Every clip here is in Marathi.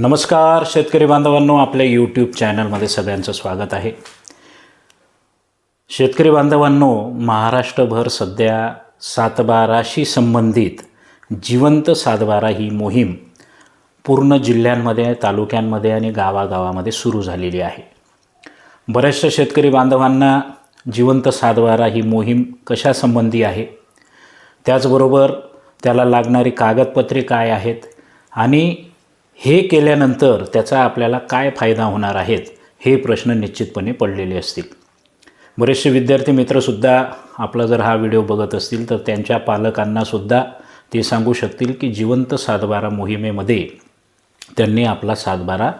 नमस्कार शेतकरी बांधवांनो आपल्या यूट्यूब चॅनलमध्ये सगळ्यांचं स्वागत आहे. शेतकरी बांधवांनो महाराष्ट्रभर सध्या सातबाराशी संबंधित जिवंत सातबारा ही मोहीम पूर्ण जिल्ह्यांमध्ये तालुक्यांमध्ये आणि गावागावामध्ये सुरू झालेली आहे. बऱ्याचशा शेतकरी बांधवांना जिवंत सातबारा ही मोहीम कशासंबंधी आहे? त्याचबरोबर त्याला लागणारी कागदपत्रे काय आहेत? आणि हे केल्यानंतर त्याचा आपल्याला काय फायदा होणार आहेत हे प्रश्न निश्चितपणे पडलेले असतील. बरेचसे विद्यार्थी मित्रसुद्धा आपला जर हा व्हिडिओ बघत असतील तर त्यांच्या पालकांनासुद्धा ते सांगू शकतील की जिवंत सातबारा मोहिमेमध्ये त्यांनी आपला सातबारा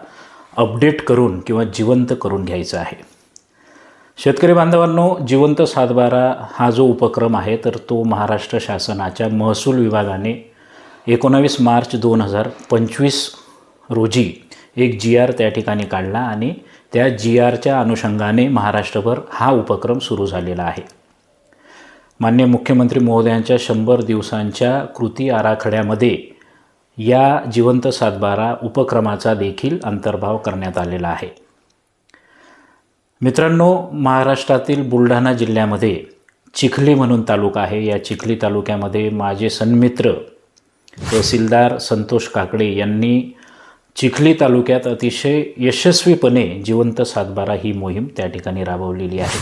अपडेट करून किंवा जिवंत करून घ्यायचा आहे. शेतकरी बांधवांनो जिवंत सातबारा हा जो उपक्रम आहे तर तो महाराष्ट्र शासनाच्या महसूल विभागाने एकोणावीस मार्च दोन हजार पंचवीस रोजी एक जी आर त्या ठिकाणी काढला आणि त्या जी आरच्या अनुषंगाने महाराष्ट्रभर हा उपक्रम सुरू झालेला आहे. मान्य मुख्यमंत्री महोदयांच्या शंभर दिवसांच्या कृती आराखड्यामध्ये या जिवंत सातबारा उपक्रमाचा देखील अंतर्भाव करण्यात आलेला आहे. मित्रांनो महाराष्ट्रातील बुलढाणा जिल्ह्यामध्ये चिखली म्हणून तालुका आहे. या चिखली तालुक्यामध्ये माझे सन्मित्र तहसीलदार संतोष काकडे यांनी चिखली तालुक्यात अतिशय यशस्वीपणे जिवंत सातबारा ही मोहीम त्या ठिकाणी राबवलेली आहे.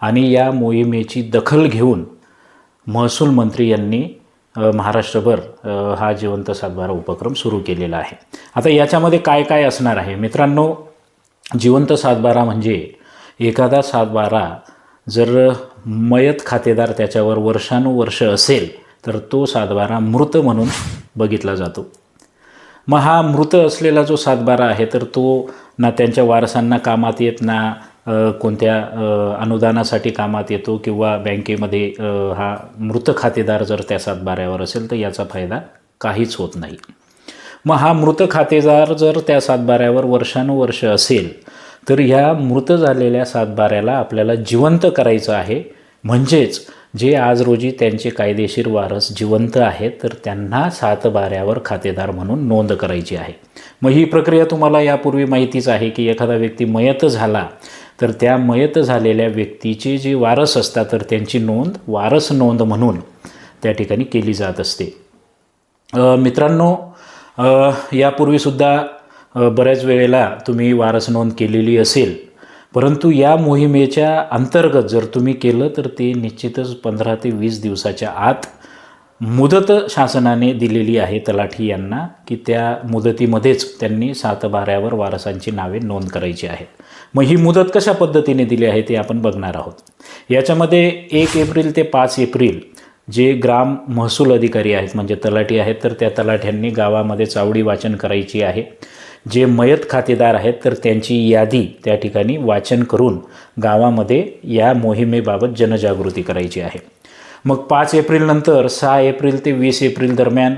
आणि या मोहिमेची दखल घेऊन महसूल मंत्री यांनी महाराष्ट्रभर हा जिवंत सातबारा उपक्रम सुरू केलेला आहे. आता याच्यामध्ये काय काय असणार आहे? मित्रांनो जिवंत सातबारा म्हणजे एखादा सातबारा जर मयत खातेदार त्याच्यावर वर्षानुवर्ष असेल तर तो सातबारा मृत म्हणून बघितला जातो. मग हा मृत असलेला जो सातबारा आहे तर तो ना त्यांच्या वारसांना कामात येत ना कोणत्या अनुदानासाठी कामात येतो किंवा बँकेमध्ये हा मृत खातेदार जर त्या सातबाऱ्यावर असेल तर याचा फायदा काहीच होत नाही. मग हा मृत खातेदार जर त्या सातबाऱ्यावर वर्षानुवर्ष असेल तर ह्या मृत झालेल्या सातबाऱ्याला आपल्याला जिवंत करायचं आहे. म्हणजेच जे आज रोजी त्यांचे कायदेशीर वारस जिवंत आहेत तर त्यांना सातबाऱ्यावर खातेदार म्हणून नोंद करायची आहे. मग ही प्रक्रिया तुम्हाला यापूर्वी माहितीच आहे की एखादा व्यक्ती मयत झाला तर त्या मयत झालेल्या व्यक्तीचे जे वारस असतात तर त्यांची नोंद वारस नोंद म्हणून त्या ठिकाणी केली जात असते. मित्रांनो यापूर्वीसुद्धा बऱ्याच वेळेला तुम्ही वारस नोंद केलेली असेल परंतु या मोहिमेच्या अंतर्गत जर तुम्ही केलं तर ते निश्चितच पंधरा ते वीस दिवसाच्या आत मुदत शासनाने दिलेली आहे तलाठी यांना की त्या मुदतीमध्येच त्यांनी सातबाऱ्यावर वारसांची नावे नोंद करायची आहेत. मग ही मुदत कशा पद्धतीने दिली आहे ते आपण बघणार आहोत. याच्यामध्ये एक एप्रिल ते पाच एप्रिल जे ग्राम महसूल अधिकारी आहेत म्हणजे तलाठी आहेत तर त्या तलाठ्यांनी गावामध्ये चावडी वाचन करायची आहे. जे मयत खातेदार आहेत तर त्यांची यादी त्या ठिकाणी वाचन करून गावामध्ये या मोहिमेबाबत जनजागृती करायची आहे. मग पाच एप्रिलनंतर सहा एप्रिल ते वीस एप्रिल दरम्यान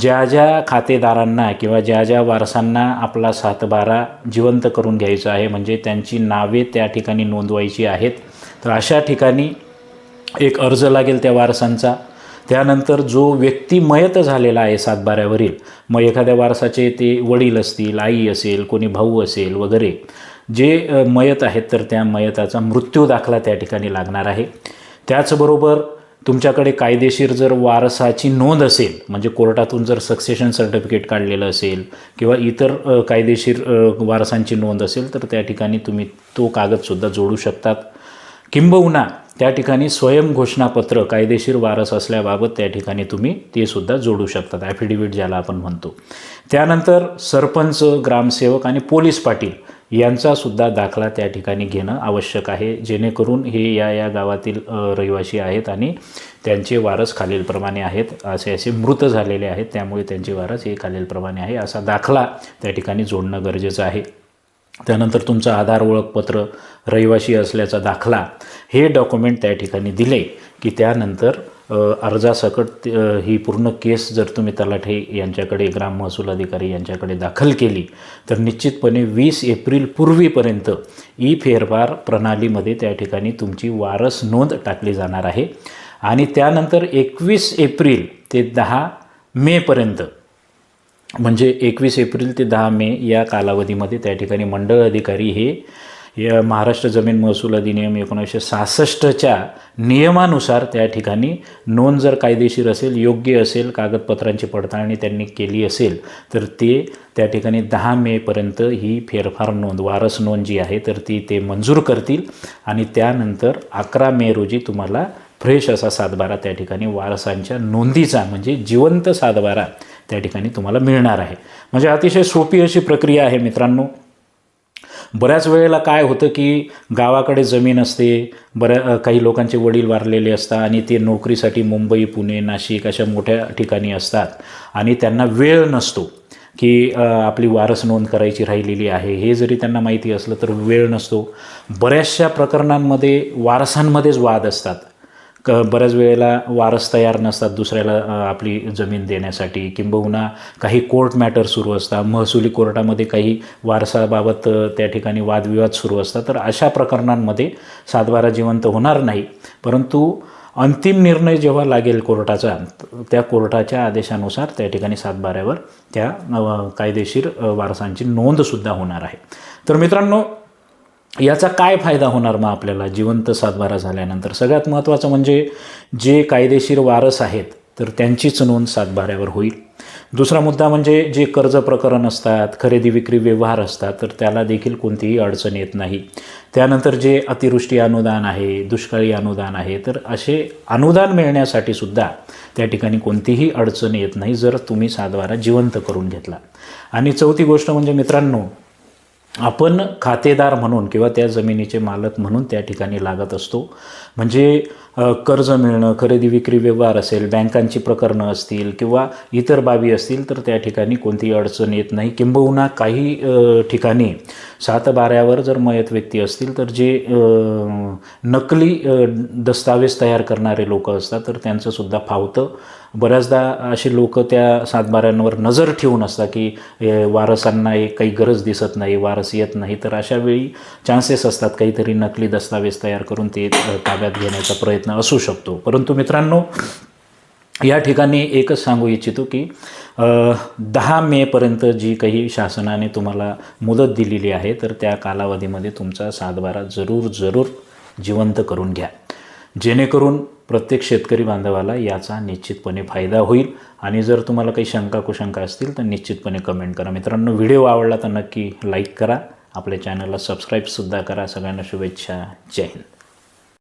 ज्या ज्या खातेदारांना किंवा ज्या ज्या वारसांना आपला सातबारा जिवंत करून घ्यायचा आहे म्हणजे त्यांची नावे त्या ठिकाणी नोंदवायची आहेत तर अशा ठिकाणी एक अर्ज लागेल त्या वारसांचा. त्यानंतर जो व्यक्ती मयत झालेला आहे सातबाऱ्यावरील मग एखाद्या वारसाचे ते वडील असतील आई असेल कोणी भाऊ असेल वगैरे जे मयत आहेत तर त्या मयताचा मृत्यू दाखला त्या ठिकाणी लागणार आहे. त्याचबरोबर तुमच्याकडे कायदेशीर जर वारसाची नोंद असेल म्हणजे कोर्टातून जर सक्सेशन सर्टिफिकेट काढलेलं असेल किंवा इतर कायदेशीर वारसांची नोंद असेल तर त्या ठिकाणी तुम्ही तो कागदसुद्धा जोडू शकतात. किंबहुना त्या ठिकाणी स्वयं घोषणापत्र कायदेशीर वारस असल्याबाबत त्या ठिकाणी तुम्ही ते सुद्धा जोडू शकतात. ॲफिडेविट ज्याला आपण म्हणतो. त्यानंतर सरपंच ग्रामसेवक आणि पोलीस पाटील यांचासुद्धा दाखला त्या ठिकाणी घेणं आवश्यक आहे. जेणेकरून हे या या गावातील रहिवासी आहेत आणि त्यांचे वारस खालीलप्रमाणे आहेत. असे असे मृत झालेले आहेत. त्यामुळे त्यांचे वारस हे खालीलप्रमाणे आहे. असा दाखला त्या ठिकाणी जोडणं गरजेचं आहे. त्यानंतर तुमचं आधार ओळखपत्र रहिवाशी असल्याचा दाखला हे डॉक्युमेंट त्या ठिकाणी दिले की त्यानंतर अर्जासकट ही पूर्ण केस जर तुम्ही तलाठे यांच्याकडे ग्राम महसूल अधिकारी यांच्याकडे दाखल केली तर निश्चितपणे वीस एप्रिल पूर्वीपर्यंत ई फेरफार प्रणालीमध्ये त्या ठिकाणी तुमची वारस नोंद टाकली जाणार आहे. आणि त्यानंतर एकवीस एप्रिल ते दहा मेपर्यंत म्हणजे एकवीस एप्रिल ते दहा मे या कालावधीमध्ये त्या ठिकाणी मंडळ अधिकारी हे या महाराष्ट्र जमीन महसूल अधिनियम एकोणीसशे सहासष्टच्या नियमानुसार त्या ठिकाणी नोंद जर कायदेशीर असेल योग्य असेल कागदपत्रांची पडताळणी त्यांनी केली असेल तर ते त्या ठिकाणी दहा मेपर्यंत ही फेरफार नोंद वारस नोंद जी आहे तर ती ते मंजूर करतील. आणि त्यानंतर अकरा मे रोजी तुम्हाला फ्रेश असा सातबारा त्या ठिकाणी वारसांच्या नोंदीचा म्हणजे जिवंत सातबारा त्या ठिकाणी तुम्हाला मिळणार आहे. म्हणजे अतिशय सोपी अशी प्रक्रिया आहे मित्रांनो. बऱ्याच वेळेला काय होतं की गावाकडे जमीन असते बऱ्या काही लोकांचे वडील वारलेले असतात आणि ते नोकरीसाठी मुंबई पुणे नाशिक अशा मोठ्या ठिकाणी असतात आणि त्यांना वेळ नसतो की आपली वारस नोंद करायची राहिलेली आहे. हे जरी त्यांना माहिती असलं तर वेळ नसतो. बऱ्याचशा प्रकरणांमध्ये वारसांमध्येच वाद असतात. क बऱ्याच वेळेला वारस तयार नसतात दुसऱ्याला आपली जमीन देण्यासाठी. किंबहुना काही कोर्ट मॅटर सुरू असतात. महसुली कोर्टामध्ये काही वारसाबाबत त्या ठिकाणी वादविवाद सुरू असतात. तर अशा प्रकरणांमध्ये सातबारा जिवंत होणार नाही. परंतु अंतिम निर्णय जेव्हा लागेल कोर्टाचा त्या कोर्टाच्या आदेशानुसार त्या ठिकाणी सातबाऱ्यावर त्या कायदेशीर वारसांची नोंदसुद्धा होणार आहे. तर मित्रांनो याचा काय फायदा होणार मग आपल्याला जिवंत सातबारा झाल्यानंतर? सगळ्यात महत्त्वाचं म्हणजे जे कायदेशीर वारस आहेत तर त्यांचीच नोंद सातबाऱ्यावर होईल. दुसरा मुद्दा म्हणजे जे कर्ज प्रकरण असतात खरेदी विक्री व्यवहार असतात तर त्याला देखील कोणतीही अडचण येत नाही. त्यानंतर जे अतिवृष्टी अनुदान आहे दुष्काळी अनुदान आहे तर असे अनुदान मिळण्यासाठी सुद्धा त्या ठिकाणी कोणतीही अडचण येत नाही जर तुम्ही सातबारा जिवंत करून घेतला. आणि चौथी गोष्ट म्हणजे मित्रांनो आपण खातेदार म्हणून किंवा त्या जमिनीचे मालक म्हणून त्या ठिकाणी लागत असतो. म्हणजे कर्ज मिळणं खरेदी विक्री व्यवहार असेल बँकांची प्रकरणं असतील किंवा इतर बाबी असतील तर त्या ठिकाणी कोणतीही अडचण येत नाही. किंबहुना काही ठिकाणी सात बाऱ्यावर जर मयत व्यक्ती असतील तर जे नकली दस्तावेज तयार करणारे लोक असतात तर त्यांचंसुद्धा फावतं. बऱ्याचदा असे लोक त्या सातबाऱ्यांवर नजर ठेवून असतात की वारसांना एक काही गरज दिसत नाही वारस येत नाही. तर अशा वेळी चान्सेस असतात काहीतरी नकली दस्तावेज तयार करून ते अ, ताब्यात घेण्याचा प्रयत्न असू शकतो. परंतु मित्रांनो या ठिकाणी एकच सांगू इच्छितो की दहा मेपर्यंत जी काही शासनाने तुम्हाला मुदत दिलेली आहे तर त्या कालावधीमध्ये तुमचा सातबारा जरूर जरूर जिवंत करून घ्या. जेणेकरून प्रत्येक शेतकरी बांधवाला याचा निश्चितपणे फायदा होईल. आणि जर तुम्हाला काही शंका कुशंका असतील तर निश्चितपणे कमेंट करा. मित्रांनो व्हिडिओ आवडला तर नक्की लाईक करा. आपल्या चॅनलला सबस्क्राईबसुद्धा करा. सगळ्यांना शुभेच्छा. जय हिंद.